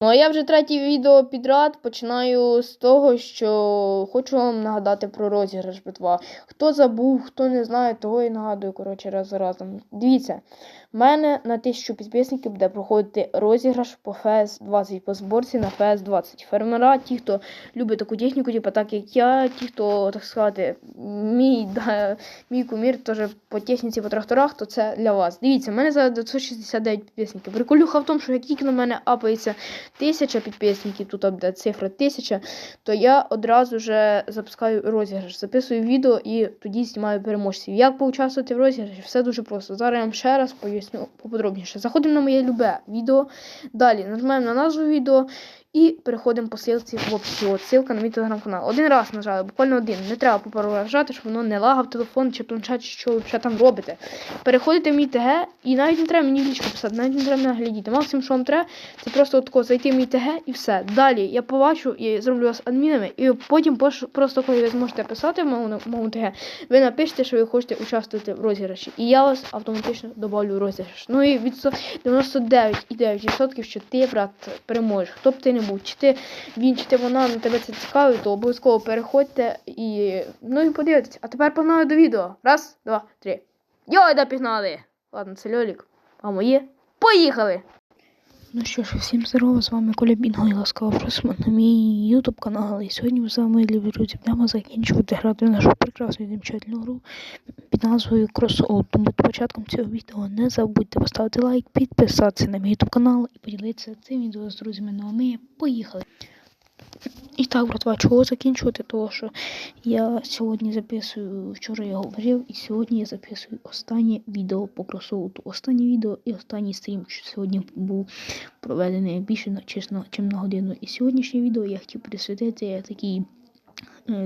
Ну, а я вже третє відео підряд починаю з того, що хочу вам нагадати про розіграш битва. Хто забув, хто не знає, того і нагадую, коротше, раз за разом. Дивіться, в мене на 1000 підписників буде проходити розіграш по ФС-20, по зборці на ФС-20. Фермера, ті, хто любить таку техніку, типу, так як я, ті, хто, так сказати, мій, да, мій кумір теж по техніці, по тракторах, то це для вас. Дивіться, в мене зараз 969 підписників. Приколюха в тому, що як тільки на мене апається тисяча підписників, тут буде цифра тисяча, то я одразу вже запускаю розіграш, записую відео і тоді знімаю переможців. Як поучаствувати в розіграші? Все дуже просто. Зараз я вам ще раз поясню поподробніше. Заходимо на моє любе відео. Далі нажимаємо на назву відео і переходимо по ссылці в описі. От ссылка на мій телеграм-канал. Один раз нажали, буквально один. Не треба по пару раз щоб воно не лагав телефон чи планшет, чи що ви ще там робите. Переходите в мій ТГ і навіть не треба мені в лічку писати, навіть не треба мене глядіти. Максимум, що вам треба, це просто отако зайти в мій ТГ і все. Далі я побачу і зроблю вас адмінами, і потім просто коли ви зможете писати в моєму, моєму ТГ, ви напишете, що ви хочете участвувати в розіграші. І я вас автоматично добавлю в розіграш. Ну і від 99,9%, що ти, брат, переможеш. Хто б ти не був, чи ти він, чи ти вона, на тебе це цікавить, то обов'язково переходьте і. Ну і подивитесь. А тепер погнали до відео. Раз, два, три. Йой, да пігнали! Ладно, це Льолік. А моє? Поїхали! Ну що ж, всім здорово, з вами Коля Бінго і ласкаво просимо на мій ютуб канал. І сьогодні ми з вами, любі друзі, будемо закінчувати грати нашу прекрасну замечательну гру під назвою Crossout. Тому перед початком цього відео не забудьте поставити лайк, підписатися на мій ютуб канал і поділитися цим відео з друзями. Ну а ми поїхали. І так, братва, чого закінчувати? Того, що я сьогодні записую, вчора я говорив, і сьогодні я записую останнє відео по кросоуту. Останнє відео і останній стрім, що сьогодні був проведений більше чесно, чим на годину. І сьогоднішнє відео я хотів присвятити такій,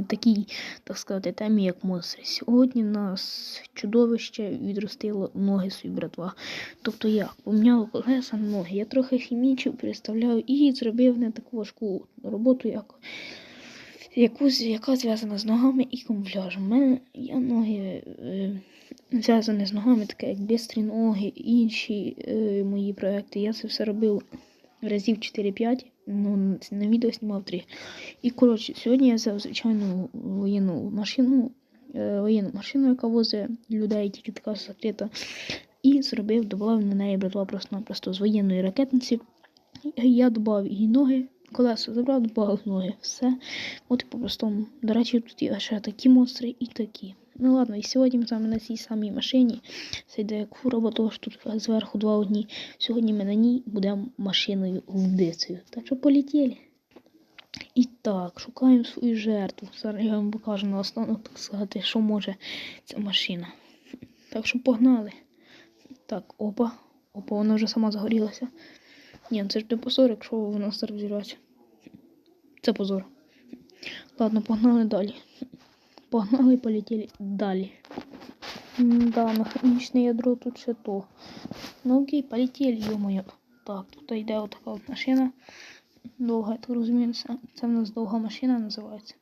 такій, так сказати, темі, як монстри. Сьогодні нас чудовище відростило ноги собі, братва. Тобто як поміняло колеса на ноги. Я трохи хімічив, представляю і зробив не таку важку роботу, як яку, з- яка зв'язана з ногами і камуфляжем. У мене є ноги е, зв'язані з ногами, таке як бістрі ноги, інші е, мої проекти. Я це все робив разів 4-5, ну, на відео знімав 3. І коротше, сьогодні я взяв звичайну воєнну машину, е, воєнну машину, яка возить людей, тільки така закрита. І зробив, додав на неї братва просто-напросто з воєнної ракетниці. Я додав її ноги, колеса забрав, додав ноги. Все. От і по-простому. До речі, тут є ще такі монстри і такі. Ну ладно, і сьогодні ми з вами на цій самій машині. Це йде як фура, бо того, що тут зверху два одні. Сьогодні ми на ній будемо машиною вбивцею. Так що полетіли. І так, шукаємо свою жертву. Зараз я вам покажу на останок, так сказати, що може ця машина. Так що погнали. Так, опа. Опа, вона вже сама загорілася. Ні, ну це ж не позор, якщо вона зараз взірветься. Це позор. Ладно, погнали далі. Погнали і полетіли далі. Да, механічне ядро тут ще то. Ну окей, полетіли, йо-моє. Так, тут йде отака от машина. Довга, я так розумію, це, в нас довга машина називається.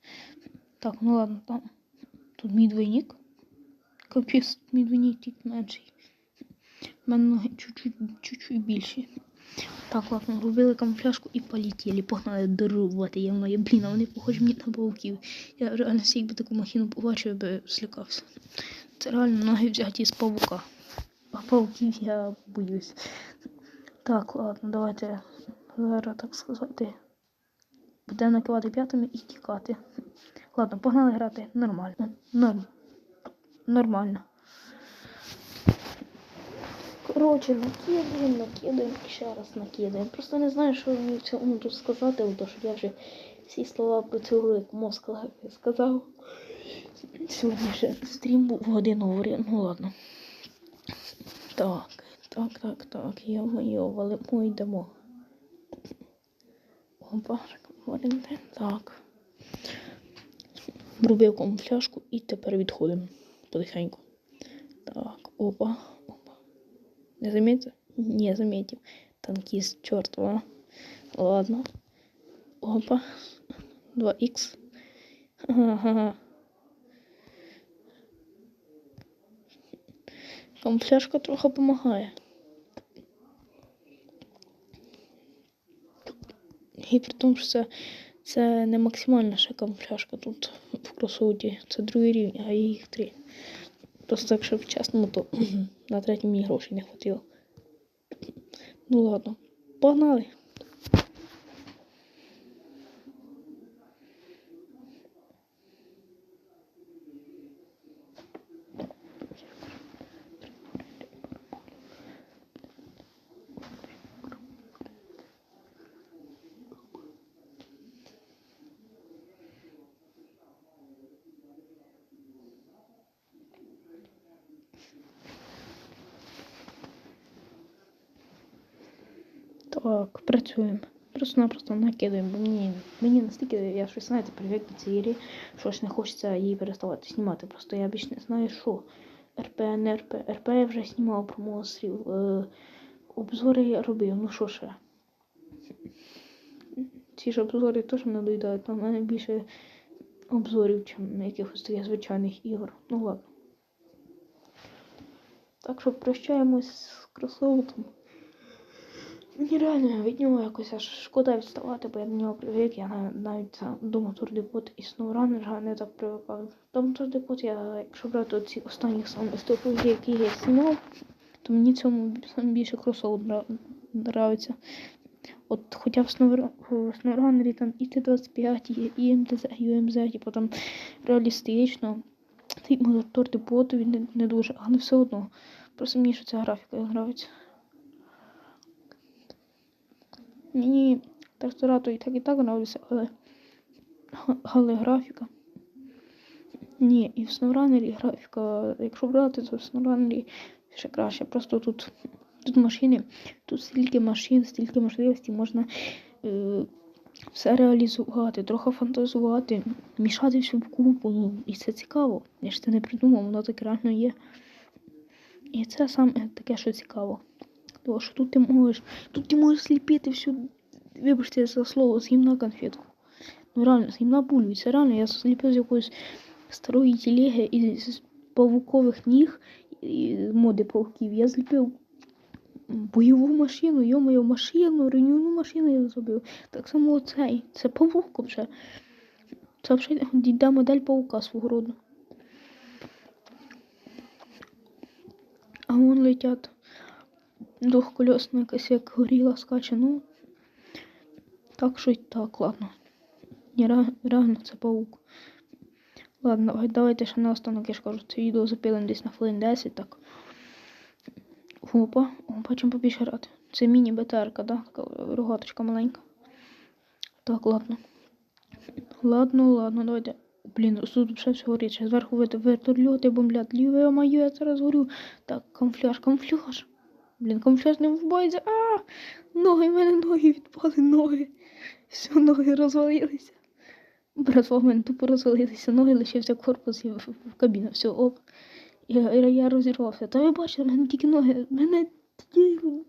Так, ну ладно, там. Тут мій двойник. Капець, мій двойник тільки менший. У мене ноги чуть-чуть більші. Так, ладно, робили камуфляжку і полетіли, погнали дорувати. Я моє, блін, а вони похожі мені на пауків. Я реально всі, якби таку махіну побачив, я би злякався. Це реально ноги взяті з павука. А пауків я боюсь. Так, ладно, давайте зараз так сказати. Будемо накивати п'ятами і тікати. Ладно, погнали грати нормально. Норм. Нормально. Коротше, накидаємо, накидаємо і ще раз накидаємо. Просто не знаю, що мені цьому тут сказати, бо що я вже всі слова про цю як мозк сказав. Сьогодні ще стрім був годину ну ладно. Так, так, так, так, я моє валимо йдемо. Опа, Валентин, так. Врубив камуфляжку і тепер відходимо потихеньку. Так, опа. Не заметил? Не заметил. Танкист, черт, а. Ладно. Опа. 2х. Ага. Камуфляжка трохи допомагає. І при тому, що це, не максимальна ще камуфляжка тут в кросоводі. Це другий рівень, а їх три. Просто якщо в чесному, то на третій мені грошей не хватило. Ну ладно, погнали. Так, працюємо. Просто-напросто накидаємо, бо мені, мені настільки, я щось знаєте, привик до цієї гри, що ж не хочеться її переставати знімати. Просто я більш не знаю, що. РП, не РП. РП я вже знімав про монстрів. Е, обзори я робив, ну що ще. Ці ж обзори теж мене доїдають, але в мене більше обзорів, чим якихось таких звичайних ігор. Ну ладно. Так що прощаємось з кросовком. Мені реально від нього якось аж шкода відставати, бо я до нього привик, я нав- навіть до мотор-депот і SnowRunner не так привикав. До мотор-депот я, якщо брати оці останні саме стопові, які я знімав, то мені цьому більше нрав- нравиться. От хоча в SnowRun- там і Т-25, і МТЗ, і УМЗ, типу там реалістично. Цей мотор-депот він не, не дуже, але все одно. Просто мені що ця графіка нравиться. Мені тракторато і так і так нравиться, але, але графіка. Ні, і в SnowRunner графіка, якщо брати, то в SnowRunner ще краще. Просто тут, тут машини, тут стільки машин, стільки можливостей можна е, все реалізувати, трохи фантазувати, мішати всю купу. Ну, і це цікаво. Я ж не придумав, воно так реально є. І це саме таке, що цікаво. Тому що тут ти можеш, тут ти можеш сліпити всю, вибачте за слово, з гімна конфетку. Ну реально, з гімна пулю. Це реально, я сліпив з якоїсь старої телеги і з павукових ніг, і моди павуків. Я зліпив бойову машину, йомою машину, ренюну машину я зробив. Так само оцей. Це павук вже. Це вже дійде модель павука свого роду. А вон летять двохкольосна якась як горіла скаче, ну. Так що й так, ладно. Ре- реально це паук. Ладно, давайте ще наостанок, я ж кажу, це відео запилимо десь на хвилин 10, так. Опа, опа, чим побільше грати. Це міні-БТРка, да? Така рогаточка маленька. Так, ладно. Ладно, ладно, давайте. Блін, тут ще все горить. Зверху вертольоти бомблять. Ліве маю, я зараз горю. Так, камуфляж, камуфляж. Блін, камуфляж не вбивається. А! Ноги, в мене ноги відпали, ноги. Все, ноги розвалилися. Братва, в мене тупо розвалилися ноги, лишився корпус і в, в кабіну. Все, оп. Я, я, розірвався. Та ви бачите, в мене тільки ноги, в мене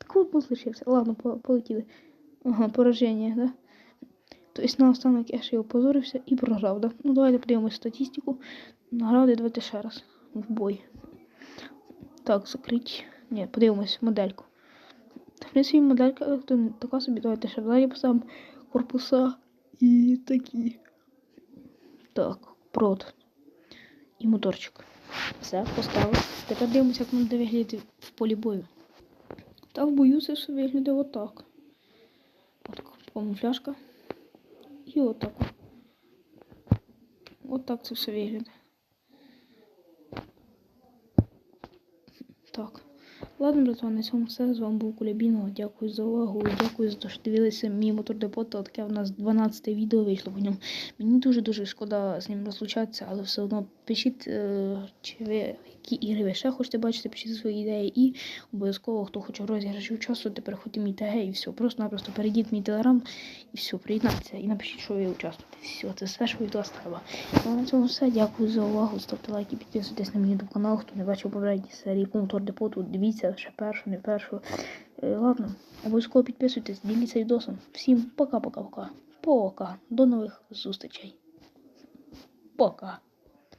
корпус лишився. Ладно, полетіли. Ага, пораження, да? Тобто наостанок я ще й опозорився і програв, да? Ну давайте подивимось статистику. Награди давайте ще раз. В бой. Так, закрить. Ні, подивимось модельку. В принципі, моделька така собі. Давайте ще далі поставимо корпуса і такі. Так, прот. І моторчик. Все, поставив. Тепер дивимося, як буде виглядати в полі бою. Та в бою це все виглядає отак. От камуфляжка. І отак. Отак це все виглядає. Так. Ладно, братва, на цьому все. З вами був Кулябіно. Дякую за увагу. Дякую за те, що дивилися мій мотор депота. Таке у нас 12 відео вийшло по ньому. Мені дуже-дуже шкода з ним розлучатися, але все одно пишіть, е, чи ви які ігри ви ще хочете бачити, пишіть свої ідеї. І обов'язково, хто хоче розіграші участвувати, переходьте в мій ТГ і все. Просто-напросто перейдіть в мій телеграм і все, приєднайтеся і напишіть, що ви участвуєте. Все, це все, що від вас треба. Ну, на цьому все. Дякую за увагу. Ставте лайки, підписуйтесь на мій YouTube канал. Хто не бачив попередні серії по мотор депоту, дивіться ще першу, не першу. Е, ладно, обов'язково підписуйтесь, діліться відосом. Всім пока-пока-пока. Пока. До нових зустрічей. Пока.